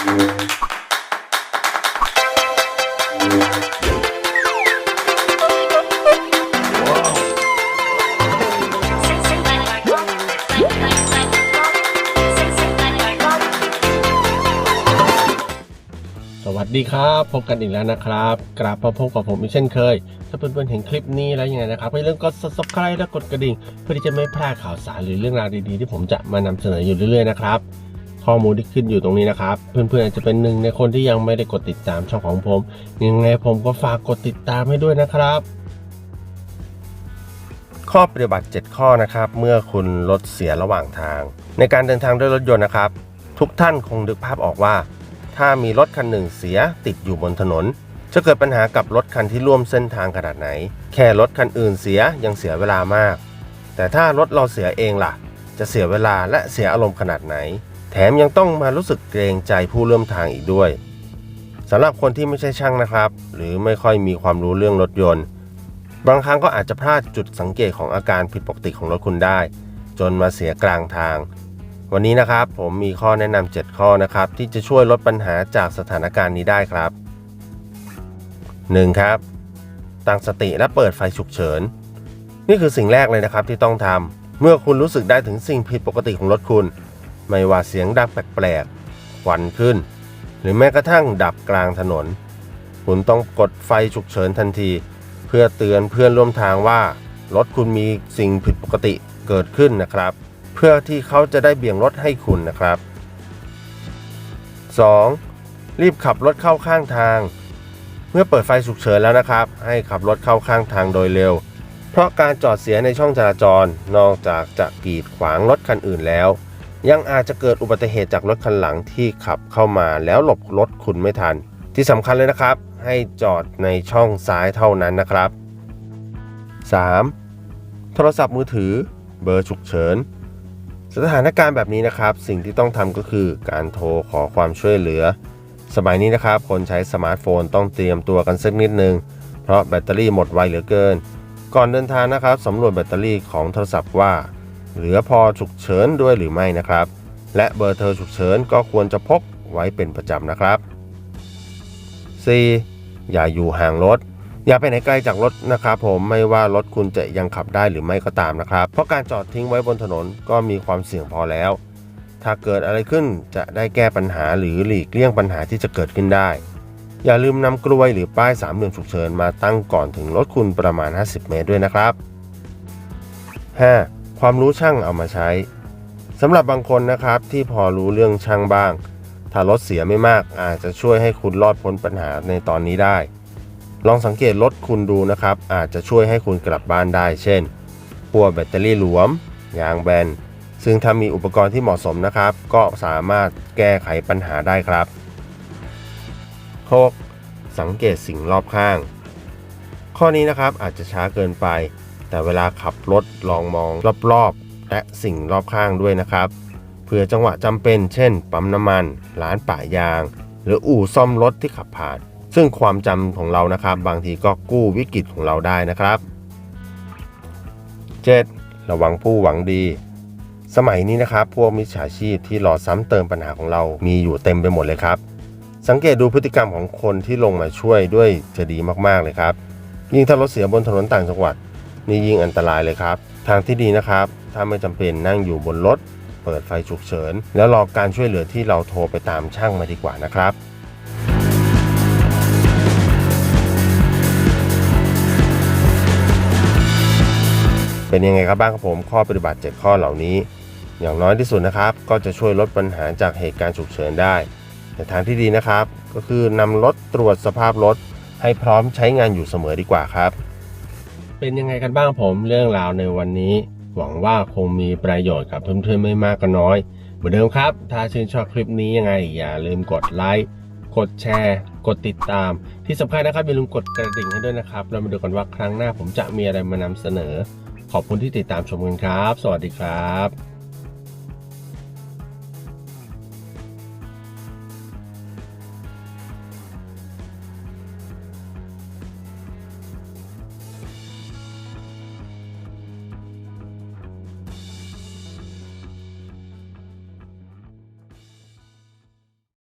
สวัสดีครับ พบกันอีกแล้วนะครับกราบมาพบกับผมอีกเช่นเคย ถ้าเพื่อนๆเห็นคลิปนี้แล้วยังไงนะครับอย่าลืมกด subscribe และกดกระดิ่ง เพื่อที่จะไม่พลาดข่าวสารหรือเรื่องราวดีๆ ที่ผมจะมานำเสนออยู่เรื่อยๆนะครับ ข้อมูลที่ขึ้นอยู่ตรงนี้นะครับ เพื่อนๆอาจจะเป็นหนึ่งในคนที่ยังไม่ได้กดติดตามช่องของผม ยังไงผมก็ฝากกดติดตามให้ด้วยนะครับ ข้อปฏิบัติ 7 ข้อนะครับ เมื่อคุณรถเสียระหว่างทาง ในการเดินทางด้วยรถยนต์นะครับ ทุกท่านคงนึกภาพออกว่า ถ้ามีรถคันหนึ่งเสียติดอยู่บนถนน จะเกิดปัญหากับรถคันที่ร่วมเส้นทางขนาดไหน แค่รถคันอื่นเสียยังเสียเวลามาก แต่ถ้ารถเราเสียเองล่ะ จะเสียเวลาและเสียอารมณ์ขนาดไหน แถมยังต้องมารู้สึกเกรงใจผู้ร่วมทางอีกด้วยสำหรับคนที่ไม่ใช่ช่างนะครับ หรือไม่ค่อยมีความรู้เรื่องรถยนต์ บางครั้งก็อาจจะพลาดจุดสังเกตของอาการผิดปกติของรถคุณได้ จนมาเสียกลางทาง วันนี้นะครับผมมีข้อแนะนำ7ข้อนะครับ ที่จะช่วยลดปัญหาจากสถานการณ์นี้ได้ครับ 1. ครับ ตั้งสติและเปิดไฟฉุกเฉิน นี่คือสิ่งแรกเลยนะครับที่ต้องทำเมื่อคุณรู้สึกได้ถึงสิ่งผิดปกติของรถคุณ ไม่ว่าเสียงดังแปลกๆควันขึ้น หรือแม้กระทั่งดับกลางถนน คุณต้องกดไฟฉุกเฉินทันที เพื่อเตือนเพื่อนร่วมทางว่า รถคุณมีสิ่งผิดปกติเกิดขึ้นนะครับ เพื่อที่เขาจะได้เบี่ยงรถให้คุณนะครับ 2. รีบขับรถเข้าข้างทาง เมื่อเปิดไฟฉุกเฉินแล้วนะครับ ให้ขับรถเข้าข้างทางโดยเร็ว เพราะการจอดเสียในช่องจราจรนอกจากจะกีดขวางรถคันอื่นแล้ว ยังอาจจะเกิดอุบัติเหตุจากรถคันหลังที่ขับเข้ามาแล้วหลบรถคุณไม่ทัน ที่สำคัญเลยนะครับ ให้จอดในช่องซ้ายเท่านั้นนะครับ 3. โทรศัพท์มือถือ เบอร์ฉุกเฉิน สถานการณ์แบบนี้นะครับ สิ่งที่ต้องทำก็คือการโทรขอความช่วยเหลือ สมัยนี้นะครับ คนใช้สมาร์ทโฟนต้องเตรียมตัวกันสักนิดนึง เพราะแบตเตอรี่หมดไวเหลือเกิน ก่อนเดินทางนะครับสำรวจแบตเตอรี่ของโทรศัพท์ว่า เหลือพอฉุกเฉินด้วยหรือไม่นะครับ และเบอร์โทรฉุกเฉินก็ควรจะพกไว้เป็นประจำนะครับ 4. อย่าอยู่ห่างรถ อย่าไปไหนไกลจากรถนะครับผมไม่ว่ารถคุณจะยังขับได้หรือไม่ก็ตามนะครับ เพราะการจอดทิ้งไว้บนถนนก็มีความเสี่ยงพอแล้ว ถ้าเกิดอะไรขึ้นจะได้แก้ปัญหาหรือหลีกเลี่ยงปัญหาที่จะเกิดขึ้นได้ อย่าลืมนำกลวยหรือป้ายสามเหลี่ยมฉุกเฉินมาตั้งก่อนถึงรถคุณประมาณ 50 เมตรด้วยนะครับ 5. ความรู้ช่างเอามาใช้สำหรับบางคนนะครับที่พอรู้เรื่องช่างบ้าง ถ้ารถเสียไม่มากอาจจะช่วยให้คุณรอดพ้นปัญหาในตอนนี้ได้ ลองสังเกตรถคุณดูนะครับ อาจจะช่วยให้คุณกลับบ้านได้ เช่นขั้วแบตเตอรี่หลวม ยางแบน ซึ่งถ้ามีอุปกรณ์ที่เหมาะสมนะครับ ก็สามารถแก้ไขปัญหาได้ครับ 6. สังเกตสิ่งรอบข้าง ข้อนี้นะครับอาจจะช้าเกินไป แต่เวลาขับรถลองมองรอบๆ และสิ่งรอบข้างด้วยนะครับเผื่อจังหวะจำเป็น เช่น ปั๊มน้ำมัน ร้านป่ายาง หรืออู่ซ่อมรถที่ขับผ่าน ซึ่งความจำของเรานะครับ บางทีก็กู้วิกฤตของเราได้นะครับ 7. ระวังผู้หวังดีสมัยนี้นะครับ พวกมิจฉาชีพที่รอซ้ำเติมปัญหาของเรามีอยู่เต็มไปหมดเลยครับ สังเกตดูพฤติกรรมของคนที่ลงมาช่วยด้วยจะดีมากๆเลยครับ ยิ่งถ้ารถเสียบนถนนต่างจังหวัด นี่ยิ่งอันตรายเลยครับ ทางที่ดีนะครับ ถ้าไม่จำเป็นนั่งอยู่บนรถ เปิดไฟฉุกเฉิน แล้วรอการช่วยเหลือที่เราโทรไปตามช่างมาดีกว่านะครับเป็นยังไงครับบ้างครับผมข้อปฏิบัติ 7 ข้อเหล่านี้ อย่างน้อยที่สุดนะครับ ก็จะช่วยลดปัญหาจากเหตุการณ์ฉุกเฉินได้ แต่ทางที่ดีนะครับ ก็คือนำรถตรวจสภาพรถให้พร้อมใช้งานอยู่เสมอดีกว่าครับ เป็นยังไงกันบ้างผมเรื่องราวในวันนี้ หวังว่าคงมีประโยชน์กับเพื่อนๆไม่มากก็น้อย เหมือนเดิมครับ ถ้าชื่นชอบคลิปนี้ยังไง อย่าลืมกดไลค์กดแชร์ กดติดตาม ที่สำคัญนะครับอย่าลืมกดกระดิ่งให้ด้วยนะครับ เรามาดูกันว่าครั้งหน้าผมจะมีอะไรมานำเสนอ ขอบคุณที่ติดตามชมกันครับ สวัสดีครับ